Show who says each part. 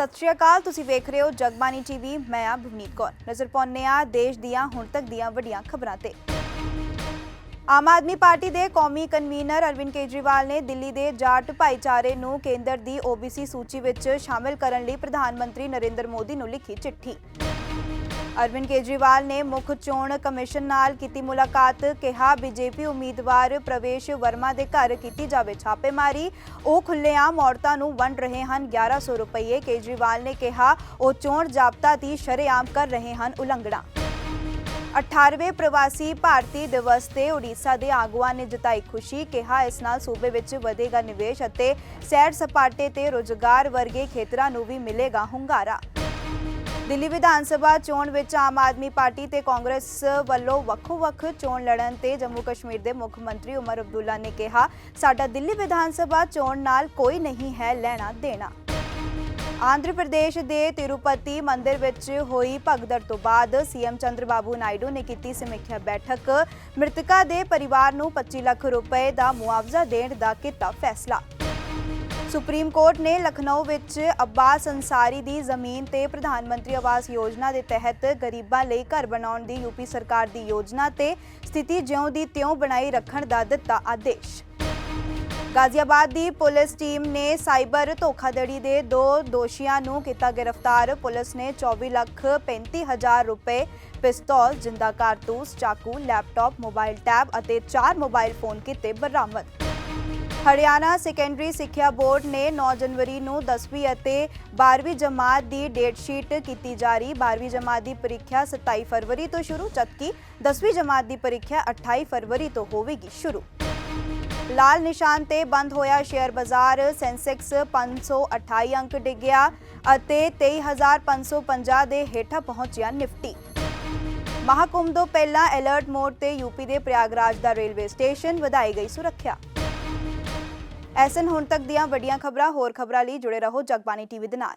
Speaker 1: ਸਤਿ ਸ਼੍ਰੀ ਅਕਾਲ, ਤੁਸੀਂ ਵੇਖ ਰਹੇ ਹੋ ਜਗਬਾਨੀ ਟੀਵੀ, ਮੈਂ ਆ ਭਵਨੀਤ ਕੌਰ। ਨਜ਼ਰ ਪਾਉਂਦੇ ਆ ਦੇਸ਼ ਦੀਆਂ, ਹੁਣ ਤੱਕ ਦੀਆਂ ਵੱਡੀਆਂ ਖਬਰਾਂ ਤੇ। ਆਮ ਆਦਮੀ ਪਾਰਟੀ ਦੇ ਕੌਮੀ ਕਨਵੀਨਰ ਅਰਵਿੰਦ ਕੇਜਰੀਵਾਲ ਨੇ ਦਿੱਲੀ ਦੇ ਜਾਟ ਭਾਈਚਾਰੇ ਨੂੰ ਕੇਂਦਰ ਦੀ OBC ਸੂਚੀ ਵਿੱਚ ਸ਼ਾਮਿਲ ਕਰਨ ਲਈ ਪ੍ਰਧਾਨ ਮੰਤਰੀ ਨਰਿੰਦਰ ਮੋਦੀ ਨੂੰ ਲਿਖੀ ਚਿੱਠੀ। ਅਰਵਿੰਦ ਕੇਜਰੀਵਾਲ ਨੇ ਮੁੱਖ ਚੋਣ ਕਮਿਸ਼ਨ ਨਾਲ ਕੀਤੀ ਮੁਲਾਕਾਤ, ਕਿਹਾ ਬੀਜੇਪੀ ਉਮੀਦਵਾਰ ਪ੍ਰਵੇਸ਼ ਵਰਮਾ ਦੇ ਘਰ ਕੀਤੀ ਜਾਵੇ ਛਾਪੇਮਾਰੀ। ਉਹ ਖੁੱਲੇਆਮ ਔਰਤਾਂ ਨੂੰ ਵੰਡ ਰਹੇ ਹਨ 1100 ਰੁਪਏ। ਕੇਜਰੀਵਾਲ ਨੇ ਕਿਹਾ, ਉਹ ਚੋਣ ਜਾਬਤਾ ਦੀ ਸ਼ਰੇਆਮ ਕਰ ਰਹੇ ਹਨ ਉਲੰਘਣਾ। 18ਵੇਂ ਪ੍ਰਵਾਸੀ ਭਾਰਤੀ ਦਿਵਸ ਤੇ ਉੜੀਸਾ ਦੇ ਆਗੂਆਂ ਨੇ ਜਤਾਈ ਖੁਸ਼ੀ, ਕਿਹਾ ਇਸ ਨਾਲ ਸੂਬੇ ਵਿੱਚ ਵਧੇਗਾ ਨਿਵੇਸ਼ ਅਤੇ ਸੈਰ ਸਪਾਟੇ ਤੇ ਰੋਜ਼ਗਾਰ ਵਰਗੇ ਖੇਤਰਾਂ ਨੂੰ ਵੀ ਮਿਲੇਗਾ ਹੁੰਗਾਰਾ। ਦਿੱਲੀ ਵਿਧਾਨ ਸਭਾ ਚੋਣ ਵਿੱਚ ਆਮ ਆਦਮੀ ਪਾਰਟੀ ਤੇ ਕਾਂਗਰਸ ਵੱਲੋਂ ਵੱਖੋ-ਵੱਖ ਚੋਣ ਲੜਨ ਤੇ ਜੰਮੂ ਕਸ਼ਮੀਰ ਦੇ ਮੁੱਖ ਮੰਤਰੀ ਉਮਰ ਅਬਦੁੱਲਾ ਨੇ ਕਿਹਾ, ਸਾਡਾ ਦਿੱਲੀ ਵਿਧਾਨ ਸਭਾ ਚੋਣ ਨਾਲ ਕੋਈ ਨਹੀਂ ਹੈ ਲੈਣਾ ਦੇਣਾ। ਆਂਧਰ ਪ੍ਰਦੇਸ਼ ਦੇ ਤਿਰੂਪਤੀ ਮੰਦਿਰ ਵਿੱਚ ਹੋਈ ਭਗਦੜ ਤੋਂ ਬਾਅਦ ਸੀਐਮ ਚੰਦਰਬਾਬੂ ਨਾਇਡੂ ਨੇ ਕੀਤੀ ਸਮੀਖਿਆ ਬੈਠਕ। ਮ੍ਰਿਤਕਾਂ ਦੇ ਪਰਿਵਾਰ ਨੂੰ 25 ਲੱਖ ਰੁਪਏ ਦਾ ਮੁਆਵਜ਼ਾ ਦੇਣ ਦਾ ਕੀਤਾ ਫੈਸਲਾ। ਸੁਪਰੀਮ ਕੋਰਟ ਨੇ ਲਖਨਊ ਵਿੱਚ ਅੱਬਾਸ ਅੰਸਾਰੀ ਦੀ ਜ਼ਮੀਨ ਤੇ ਪ੍ਰਧਾਨ ਮੰਤਰੀ ਆਵਾਸ ਯੋਜਨਾ ਦੇ ਤਹਿਤ ਗਰੀਬਾਂ ਲਈ ਘਰ ਬਣਾਉਣ ਦੀ ਯੂਪੀ ਸਰਕਾਰ ਦੀ ਯੋਜਨਾ ਤੇ ਸਥਿਤੀ ਜਿਉਂ ਦੀ ਤਿਉਂ ਬਣਾਈ ਰੱਖਣ ਦਾ ਦਿੱਤਾ ਆਦੇਸ਼। ਗਾਜ਼ੀਆਬਾਦ ਦੀ ਪੁਲਿਸ ਟੀਮ ਨੇ ਸਾਈਬਰ ਧੋਖਾਧੜੀ ਦੇ ਦੋ ਦੋਸ਼ੀਆਂ ਨੂੰ ਕੀਤਾ ਗ੍ਰਿਫਤਾਰ। ਪੁਲਿਸ ਨੇ 24 ਲੱਖ 35 ਹਜ਼ਾਰ ਰੁਪਏ ਪਿਸਤੌਲ, ਜਿੰਦਾ ਕਾਰਤੂਸ, ਚਾਕੂ, ਲੈਪਟਾਪ, ਮੋਬਾਈਲ ਟੈਬ ਅਤੇ ਚਾਰ ਮੋਬਾਈਲ ਫੋਨ ਕੀਤੇ ਬਰਾਮਦ। ਹਰਿਆਣਾ ਸੈਕੰਡਰੀ ਸਿੱਖਿਆ ਬੋਰਡ ਨੇ 9 ਜਨਵਰੀ ਨੂੰ 10ਵੀਂ ਅਤੇ 12ਵੀਂ ਜਮਾਤ ਦੀ ਡੇਟ ਸ਼ੀਟ ਕੀਤੀ ਜਾਰੀ 12ਵੀਂ ਜਮਾਤ ਦੀ ਪ੍ਰੀਖਿਆ 27 ਫਰਵਰੀ ਤੋਂ ਸ਼ੁਰੂ, ਜਦਕਿ 10ਵੀਂ ਜਮਾਤ ਦੀ ਪ੍ਰੀਖਿਆ 28 ਫਰਵਰੀ ਤੋਂ ਹੋਵੇਗੀ ਸ਼ੁਰੂ। ਲਾਲ ਨਿਸ਼ਾਨ ਤੇ ਬੰਦ ਹੋਇਆ ਸ਼ੇਅਰ ਬਾਜ਼ਾਰ। ਸੈਂਸੈਕਸ 528 ਅੰਕ ਡਿੱਗਿਆ ਅਤੇ 23550 ਦੇ ਹੇਠਾਂ ਪਹੁੰਚਿਆ ਨਿਫਟੀ। ਮਹਾਕੁੰਭ ਤੋਂ ਪਹਿਲਾਂ ਅਲਰਟ ਮੋਡ ਤੇ ਯੂਪੀ ਦੇ ਪ੍ਰਯਾਗਰਾਜ ਦਾ ਰੇਲਵੇ ਸਟੇਸ਼ਨ, ਵਧਾਈ ਗਈ ਸੁਰੱਖਿਆ। ਐਸਨ ਹੁਣ ਤੱਕ ਦੀਆਂ ਵੱਡੀਆਂ ਖਬਰਾਂ, ਹੋਰ ਖਬਰਾਂ ਲਈ ਜੁੜੇ ਰਹੋ ਜਗਬਾਨੀ ਟੀਵੀ ਦੇ ਨਾਲ।